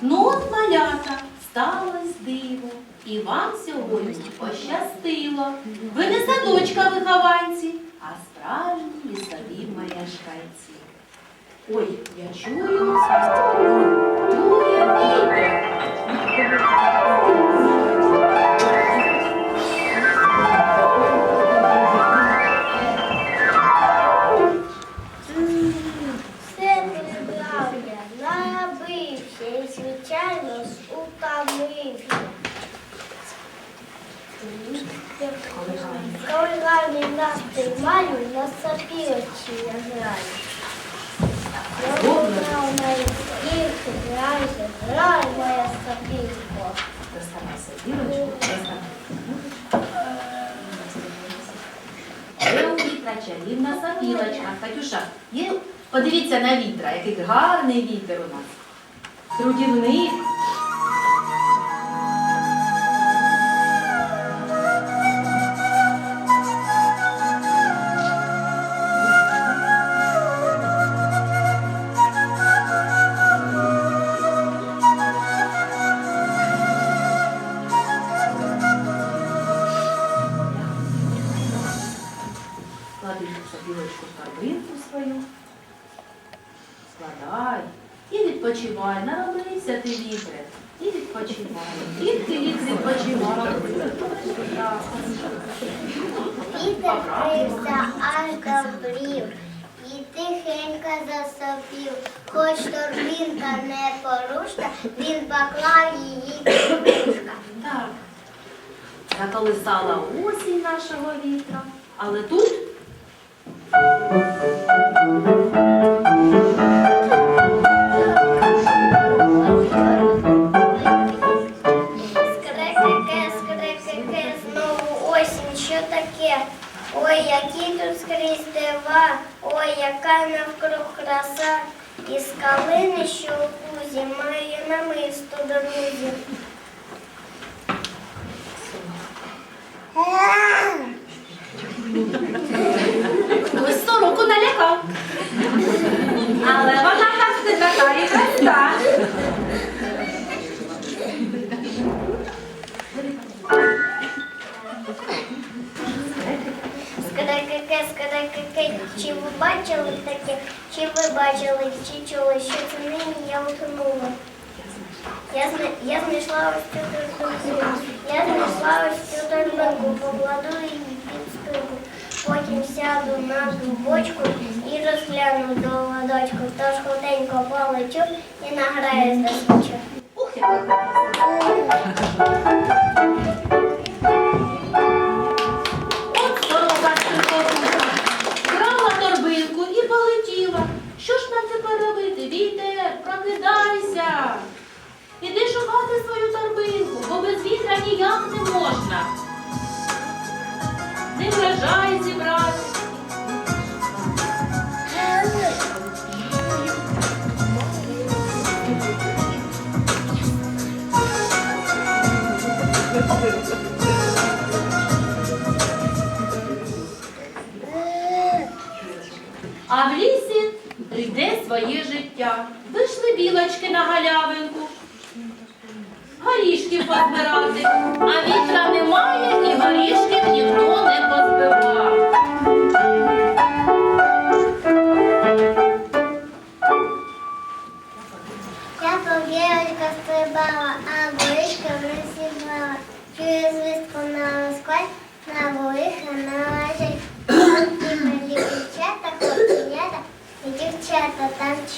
Ну от малята, сталося диво, і вам сьогодні пощастило. Ви не садочка вихованці, а справжні лісові мешканці. Ой, я чую, чую вітер. Настрій маю, на сапірочці я граю. Вона у мене скільки грає, грає моя вітра чарівна сапілочка. Катюша, є, подивіться на вітра, який гарний вітер у нас. Трудівник. Відпочивай. Наробився ти вітре. І відпочивай. Тільки літ відпочивай. Так. Вітер крився аж до брів, і тихенько засопів. Хоч торбинка не порушна, він поклав її кружка. Так. Заколисала осінь нашого вітра. Але тут навкруг краса. і скалини, що у кузі, має намисто друзі. хтось сороку налякав. Але вона так не така і проста. Скрекеке, скрекеке, чи ви бачили таке, чи ви бачили, чи чули, що це нині я утонула? Я, я знайшла ось цю торбинку, я знайшла ось цю торбинку, покладу її під спинку, потім сяду на дубочку і розгляну до ладочку, тож худенько полечу і награюсь до робити? Прокидайся. Іди шукати свою торбинку, бо без вітра ніяк не можна. Не врожай зібрати. А в лісі своє життя. Вийшли білочки на галявинку. горішки позбирати, а вітра немає і горішків ніхто не позбивав. Я повірочка стрибала, а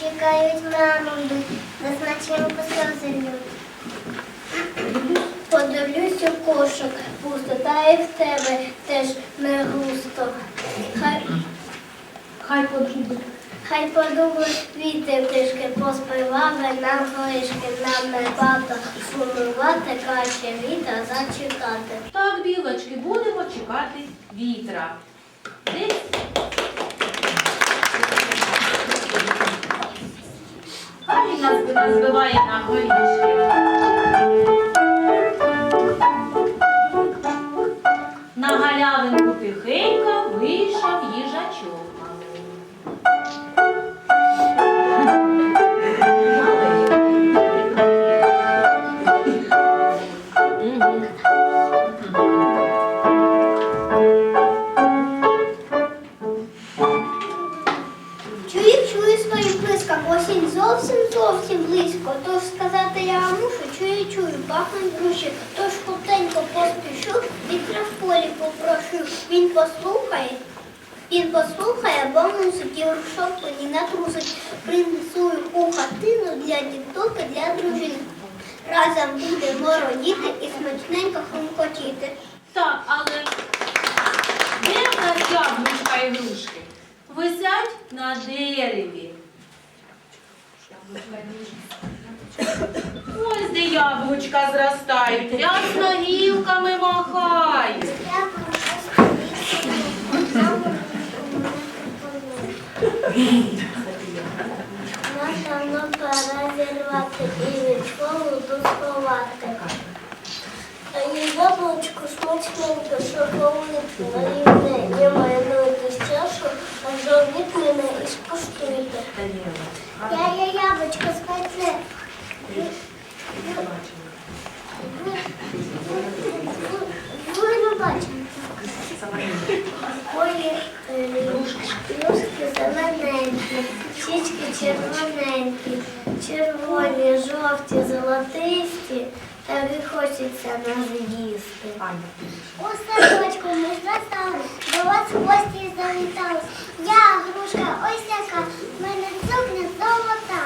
чекають маму, за смачненьку сльози лють. Подивлюсь у кошик, пусто, та і в тебе теж не густо. Хай Хай подруги. Хай подумали вітер трішки поспівали нам горішки, нам не варто сумувати, краще вітер зачекати. Так, білочки, будемо чекати вітра. Десь Нас нас збиває на горішки. На галявинку тихенько Він послухає, він послухає, бо мусить і мені натрусить. Принесу у хатину для діток і для дружини. Разом будемо родіти і смачненько хрумкотіти. Так, але де в нас яблучка і грушки? Висять на дереві. Ось де яблучка зростають, рясно гілками махають. Я Напевно, пора зірвати і від холоду сховати. А є яблучко смачненьке, шоковите, не немає ноги чашу, а жовніть мене і. Я є яблучко хочеться їсти. У садочку ми застали, до вас в гості завітали. Я грушка, ось яка, в мене сукня золота.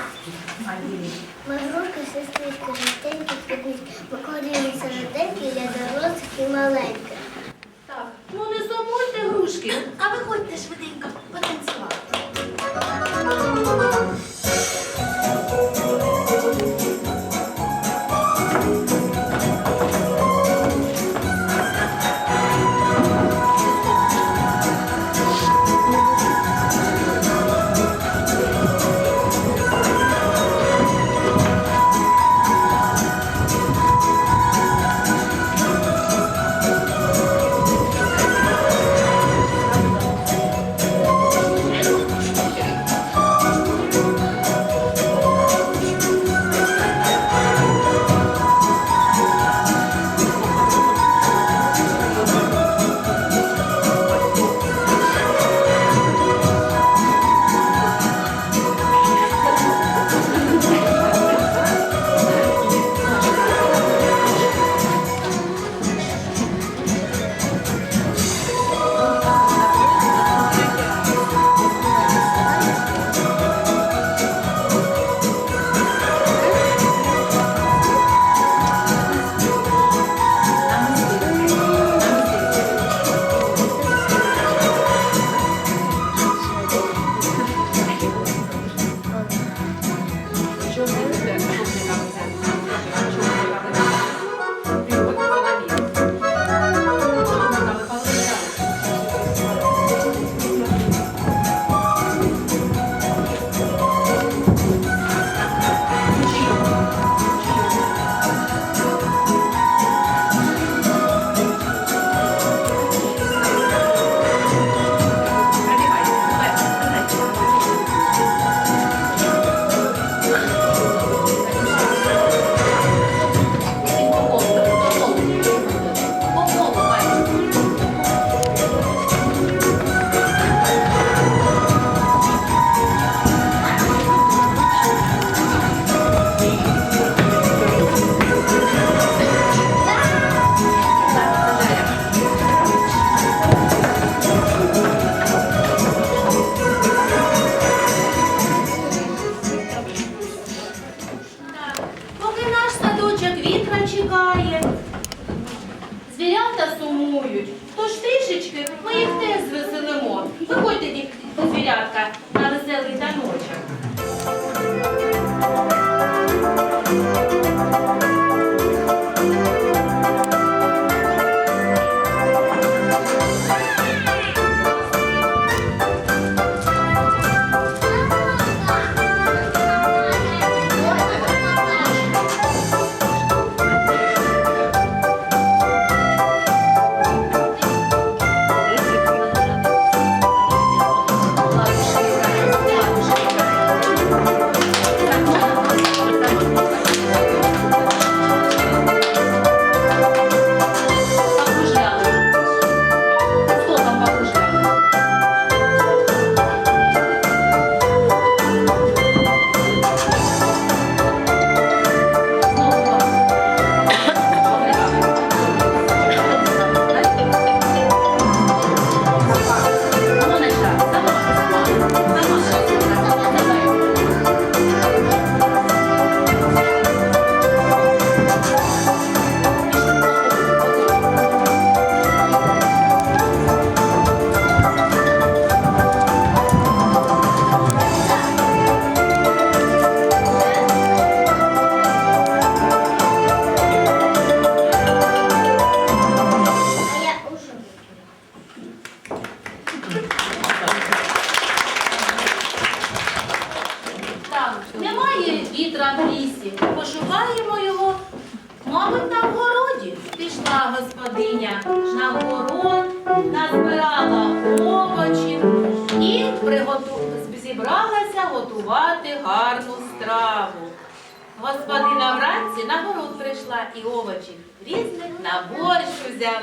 Ми грушка, сестричка, жовтенькі, піднички, покладілися жовтенькі для дорослих і маленьких. Так, ну не сумуйте грушки, а виходьте швиденько потанцювати.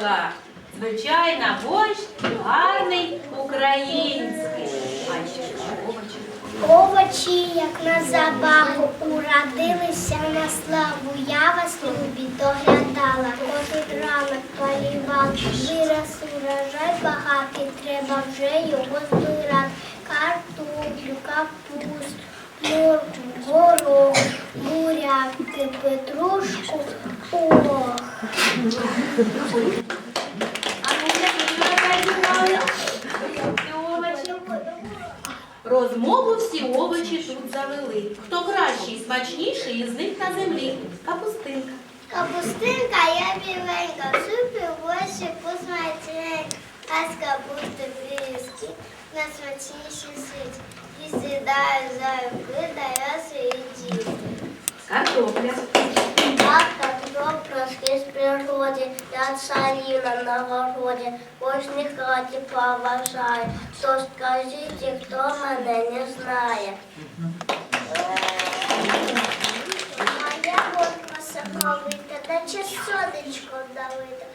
Взяла. Звичайно, борщ гарний український. А ще овочі. Овочі, як на забаву, уродилися на славу. Я вас любі доглядала, кожен ранок полівав. Вирос урожай багатий, треба вже його збирати. Картоплю, капусту, горох, буряки, петрушку. Ох. Розмову всі овочі тут завели. Хто кращий, смачніший із них на землі? Капустинка. Капустинка я біленька, в супі борщі посмачненька, а з капусти близькі на смачніші сить. І сідаю залюбки, даю свої діти. Картопля. Батька знов трошки з природи, я царівна на городі, кожній хаті поважаю. То скажіть, хто мене не знає. Моя водка соковита, та чи сонечко давита.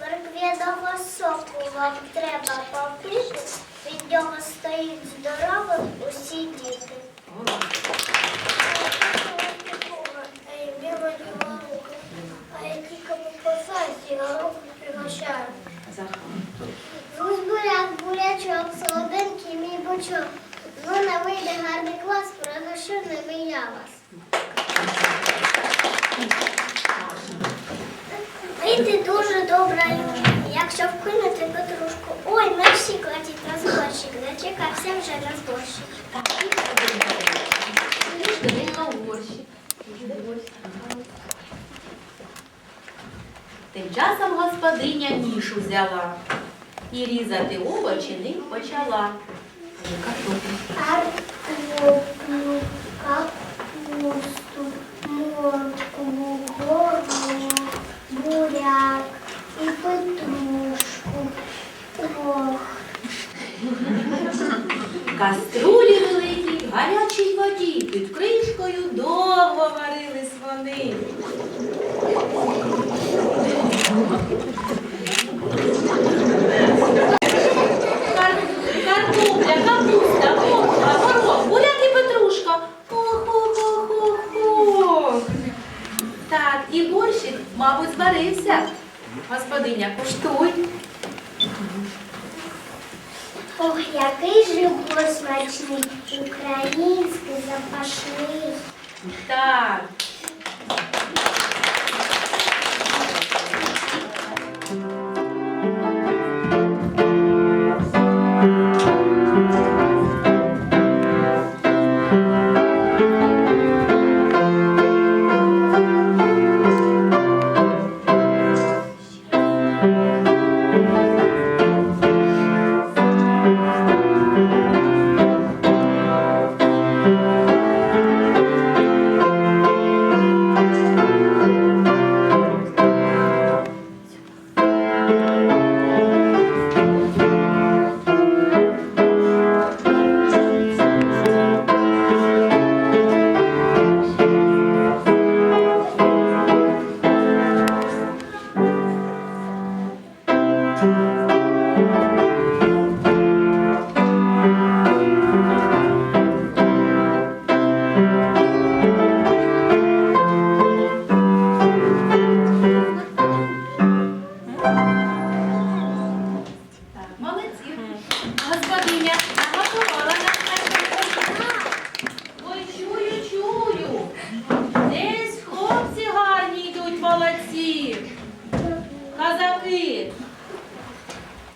Верквєного соку вам треба попити, від нього стоїть здоровим усі діти. Ей, білої голуби, а я тільки попасаюсь, голову пригощаю. Гусь буряк, бурячок, солоденький мій бочок. Ну, не вийде гарний клас, пригощу не я вас. Вийти дуже добра юшка, якщо вкинути петрушку. Ой, мерщі кладіть на зборщик, зачекався вже на зборщик. Тим часом господиня ніж взяла і різати овочі ним почала. Картоплю. Картоплю, капусту, моркву, горох, буряк і петрушку. Ох. В Так,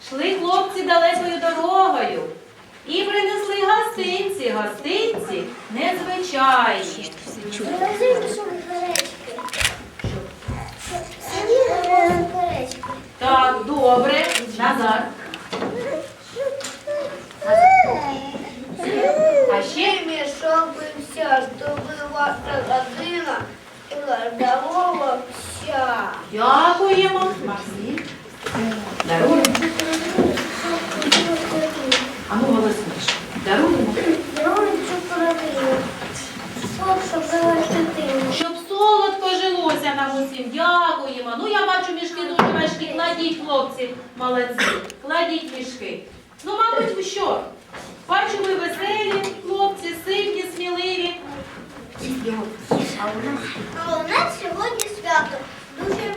Шли хлопці далекою дорогою і принесли гостинці, гостинці незвичайні. Так, добре. Назад. А ще Мішок би вся, то би ваша година здорова вся. Дякуємо. Максим. Даруємо. А ну голосніше. Даруємо. Щоб солодко жилося нам усім. Дякуємо. Ну я бачу мішки дуже важкі. Кладіть, хлопці, молодці. Кладіть мішки. Ну, мабуть, що? Бачу, ви веселі, хлопці, сильні, сміливі. А у нас сьогодні свято. Дуже.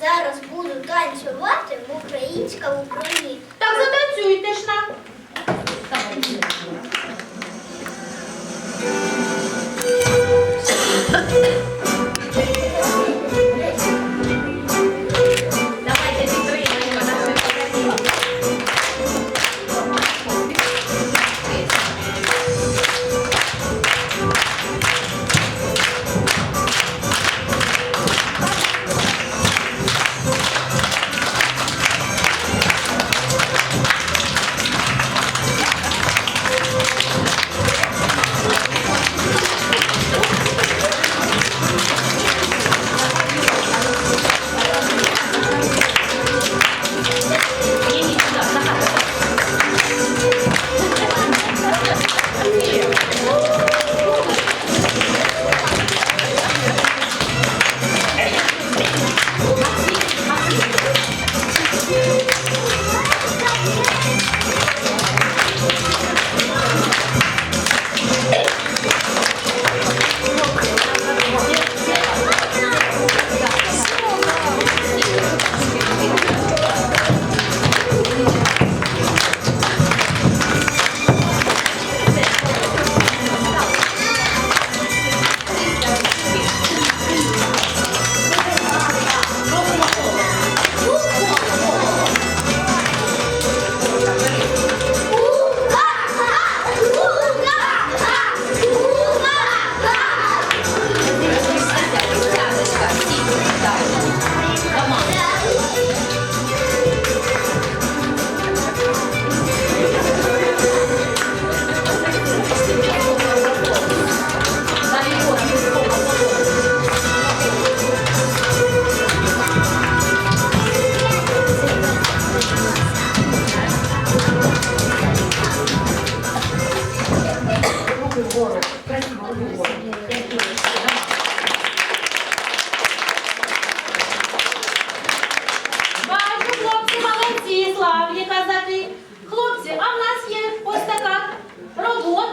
Зараз буду танцювати в українська Україні. Так затанцюйте ж нам. Давайте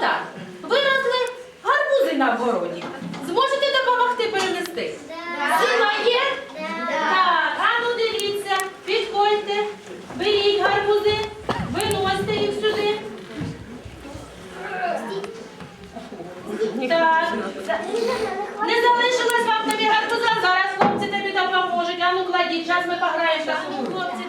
робота. Виросли гарбузи на городі. Зможете допомогти перенести? Сила є? Так, а ну дивіться, підходьте, беріть гарбузи, виносьте їх сюди. Так, не залишилось вам тобі гарбуза, зараз хлопці тобі допоможуть. А ну кладіть, час ми пограємо. Хлопці,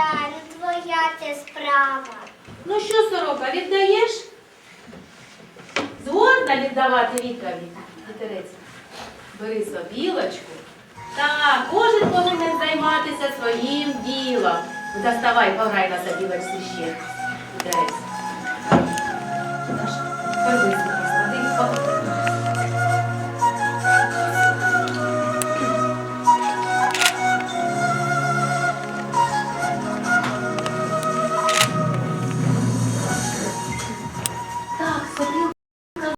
не твоя ця справа. Ну що, сорока, віддаєш? Згодна віддавати відповідь? Вітерець. Бери сопілочку. Так, кожен повинен займатися своїм ділом. Ну, Доставай, пограй на сопілочці ще. Вітерець. Даша,